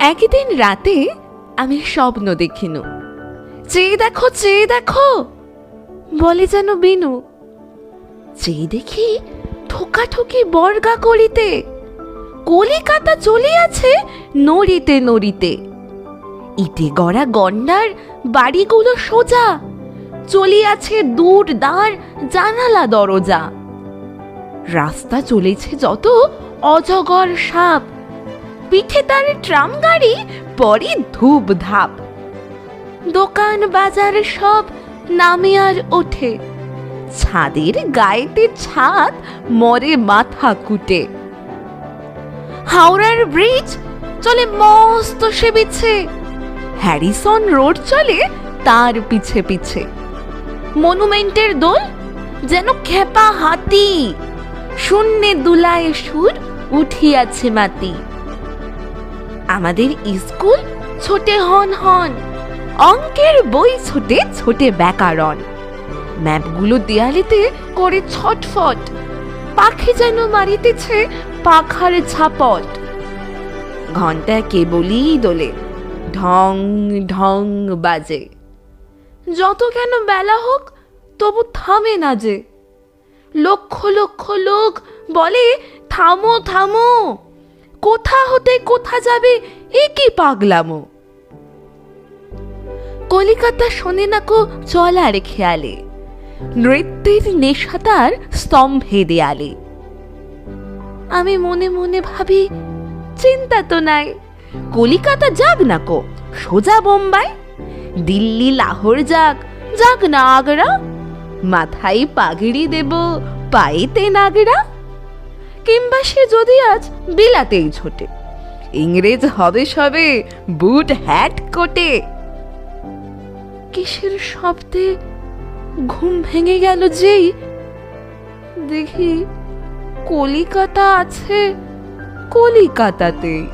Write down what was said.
একদিন রাতে আমি স্বপ্ন দেখিনু। চেয়ে দেখো চেয়ে দেখো, বলে যেন বিনু, চেয়ে দেখি ঠোকাঠুকি বর্গা করিতে, কলিকাতা চলিয়াছে নড়িতে নড়িতে। ইটে গড়া গন্ডার বাড়িগুলো সোজা, চলিয়াছে দূর দাঁড় জানালা দরজা। রাস্তা চলেছে যত অজগর সাপ পিঠে তার ট্রাম গাড়ি, পরে ধূপ ধাপ দোকান বাজার সব নামে আর ওঠে। ছাদের গায়েতে ছাদ, মরে মাথা কুটে। হাওড়ার ব্রিজ চলে মস্ত সে বিছে হ্যারিসন রোড চলে তার পিছে পিছে। মনুমেন্টের দোল যেন খেপা হাতি। শূন্যে দুলায় সুর উঠিয়াছে মাতি আমাদের স্কুল ছোটে হন হন, অঙ্কের বই ছোটে ছোটে ব্যাকরণ। ম্যাপগুলো দেয়ালিতে করে ছটফট, পাখি যেন মারিতেছে পাখার ঝাপট। ঘণ্টা কেবলই দোলে, ঢং ঢং বাজে। যত কেন বেলা হোক, তবু থামে না যে। লক্ষ লক্ষ লোক বলে, থামো থামো। কোথা হতে কোথা যাবে, এ কি পাগলামো? কলিকাতা শোনে না কো চলার খেয়ালে, নৃত্যের নেশাতার স্তম্ভে দেয়ালে। আমি মনে মনে ভাবি, চিন্তা তো নাই, কলিকাতা যাক না কো, সোজা বোম্বাই, দিল্লি, লাহোর যাক যাক না আগ্রা, মাথায় পাগড়ি দেব পাইতে নাগরা কিংবা সে যদি আজ বিলাতেই ছোটে। ইংরেজ হবে সবে, বুট হ্যাট কোটে। কিসের শব্দে ঘুম ভেঙে গেল যেই? দেখি, কলিকাতা আছে কলিকাতাতেই।